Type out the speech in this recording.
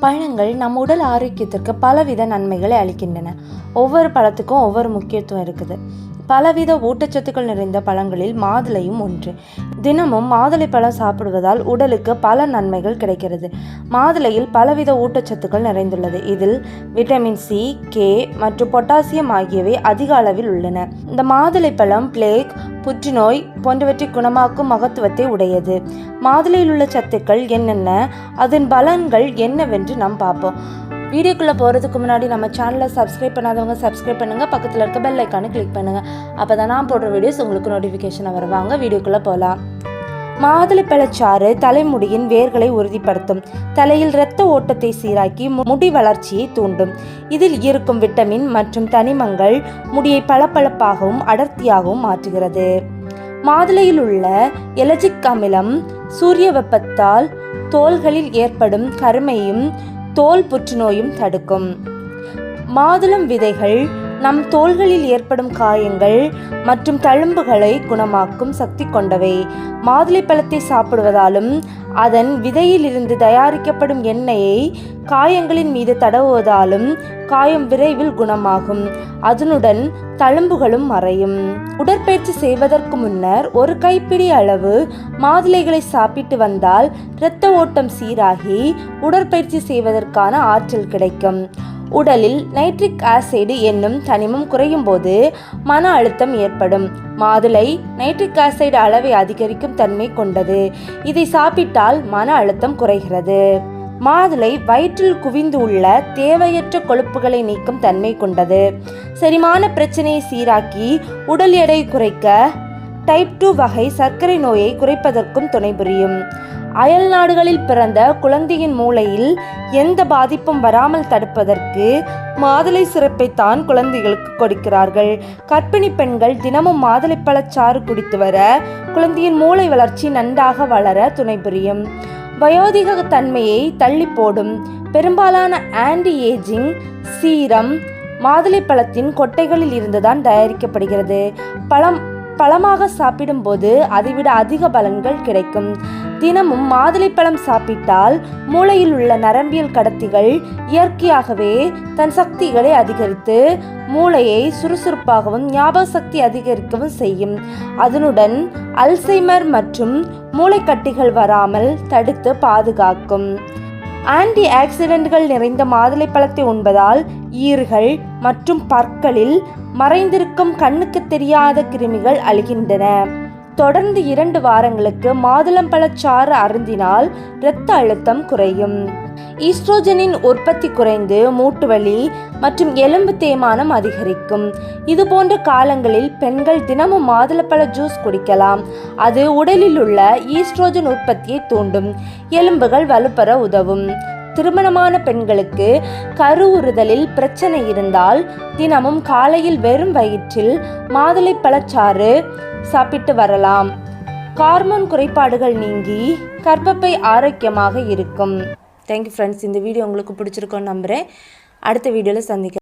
பழங்கள் நம் உடல் ஆரோக்கியத்திற்கு பலவித நன்மைகளை அளிக்கின்றன. ஒவ்வொரு பழத்துக்கும் ஒவ்வொரு முக்கியத்துவம் இருக்குது. பலவித ஊட்டச்சத்துக்கள் நிறைந்த பழங்களில் மாதுளையும் ஒன்று. தினமும் மாதுளை பழம் சாப்பிடுவதால் உடலுக்கு பல நன்மைகள் கிடைக்கிறது. மாதுளையில் பலவித ஊட்டச்சத்துக்கள் நிறைந்துள்ளது. இதில் விட்டமின் சி கே மற்றும் பொட்டாசியம் ஆகியவை அதிக அளவில் உள்ளன. இந்த மாதுளை பழம் பிளேக் புற்றுநோய் போன்றவற்றை குணமாக்கும் மகத்துவத்தை உடையது. மாதுளையில் உள்ள சத்துக்கள் என்னென்ன? அதன் பலன்கள் என்னவென்று நாம் பார்ப்போம். வீடியோக்குள்ளே போகிறதுக்கு முன்னாடி நம்ம சேனலை சப்ஸ்கிரைப் பண்ணாதவங்க சப்ஸ்கிரைப் பண்ணுங்கள் பக்கத்தில் இருக்க பெல் ஐக்கானு கிளிக் பண்ணுங்கள் அப்போ தான் நான் போடுற வீடியோஸ் உங்களுக்கு நோட்டிஃபிகேஷன் வருவாங்க வீடியோக்குள்ளே போகலாம் மாதுளைப்பழச்சாறு தலைமுடியின் வேர்களை உறுதிப்படுத்தும். தலையில் இரத்த ஓட்டத்தை சீராக்கி முடி வளர்ச்சியை தூண்டும். இதில் இருக்கும் விட்டமின் மற்றும் தனிமங்கள் முடியை பளபளப்பாகவும் அடர்த்தியாகவும் மாற்றுகிறது. மாதுளையில் உள்ள எலஜிக் அமிலம் சூரிய வெப்பத்தால் தோல்களில் ஏற்படும் கருமையும் தோல் புற்றுநோயும் தடுக்கும். மாதுளம் விதைகள் நம் தோள்களில் ஏற்படும் காயங்கள் மற்றும் தழும்புகளை குணமாக்கும் சக்தி கொண்டவை. மாதுளை பழத்தை சாப்பிடுவதாலும் அதன் விதையிலிருந்து தயாரிக்கப்படும் எண்ணெயை காயங்களின் மீது தடவுவதாலும் காயம் விரைவில் குணமாகும். அதனுடன் தழும்புகளும் மறையும். உடற்பயிற்சி செய்வதற்கு முன்னர் ஒரு கைப்பிடி அளவு மாதுளைகளை சாப்பிட்டு வந்தால் இரத்த ஓட்டம் சீராகி உடற்பயிற்சி செய்வதற்கான ஆற்றல் கிடைக்கும். உடலில் நைட்ரிக் ஆசிட் என்னும் தனிமம் குறையும் போது மன அழுத்தம் ஏற்படும். மாதுளை நைட்ரிக் ஆசைடு அளவை அதிகரிக்கும் தன்மை கொண்டது. இதை சாப்பிட்டால் மன அழுத்தம் குறைகிறது. மாதுளை வயிற்றில் குவிந்து உள்ள தேவையற்ற கொழுப்புகளை நீக்கும் தன்மை கொண்டது. செரிமான பிரச்சனையை சீராக்கி உடல் எடை குறைக்க டைப் டூ வகை சர்க்கரை நோயை குறைப்பதற்கும் துணை புரியும். அயல் நாடுகளில் பிறந்த குழந்தையின் மூளையில் எந்த பாதிப்பும் வராமல் தடுப்பதற்கு மாதுளை சிறப்பைத்தான் குழந்தைகளுக்கு கொடுக்கிறார்கள். கர்ப்பிணி பெண்கள் தினமும் மாதுளைப்பழச்சாறு குடித்து வர குழந்தையின் மூளை வளர்ச்சி நன்றாக வளர துணை புரியும். வயோதிக தன்மையை தள்ளி போடும் பெரும்பாலான ஆன்டி ஏஜிங் சீரம் மாதுளைப்பழத்தின் கொட்டைகளில் இருந்துதான் தயாரிக்கப்படுகிறது. பழம் பழமாக சாப்பிடும்போது அதைவிட அதிக பலன்கள் கிடைக்கும். தினமும் மாதுளைப்பழம் சாப்பிட்டால் மூளையில் உள்ள நரம்பியல் கடத்திகள் இயற்கையாகவே தன் சக்திகளை அதிகரித்து மூளையை சுறுசுறுப்பாகவும் ஞாபக சக்தி அதிகரிக்கவும் செய்யும். அதனுடன் அல்சைமர் மற்றும் மூளைக்கட்டிகள் வராமல் தடுத்து பாதுகாக்கும். ஆன்டி ஆக்சிடென்ட்கள் நிறைந்த மாதுளைப்பழத்தை உண்பதால் ஈர்கள் மற்றும் பற்களில் மறைந்திருக்கும் கண்ணுக்கு தெரியாத கிருமிகள் அழிகின்றன. தொடர்ந்து இரண்டு வாரங்களுக்கு மாதுளம்பழச்சாறு அருந்தினால் இரத்த அழுத்தம் குறையும். ஈஸ்ட்ரோஜனின் உற்பத்தி குறைந்து மூட்டுவலி மற்றும் எலும்பு தேய்மானம் அதிகரிக்கும். இது போன்ற காலங்களில் பெண்கள் தினமும் மாதுளப்பழ ஜூஸ் குடிக்கலாம். அது உடலில் உள்ள ஈஸ்ட்ரோஜன் உற்பத்தியை தூண்டும். எலும்புகள் வலுப்பெற உதவும். திருமணமான பெண்களுக்கு கருவுறுதலில் பிரச்சனை இருந்தால் தினமும் காலையில் வெறும் வயிற்றில் மாதுளை பழச்சாறு சாப்பிட்டு வரலாம். ஹார்மோன் குறைபாடுகள் நீங்கி கர்ப்பப்பை ஆரோக்கியமாக இருக்கும். தேங்க்யூ ஃப்ரெண்ட்ஸ் இந்த வீடியோ உங்களுக்கு பிடிச்சிருக்கோன்னு நம்புகிறேன் அடுத்த வீடியோவில் சந்திக்கிறேன்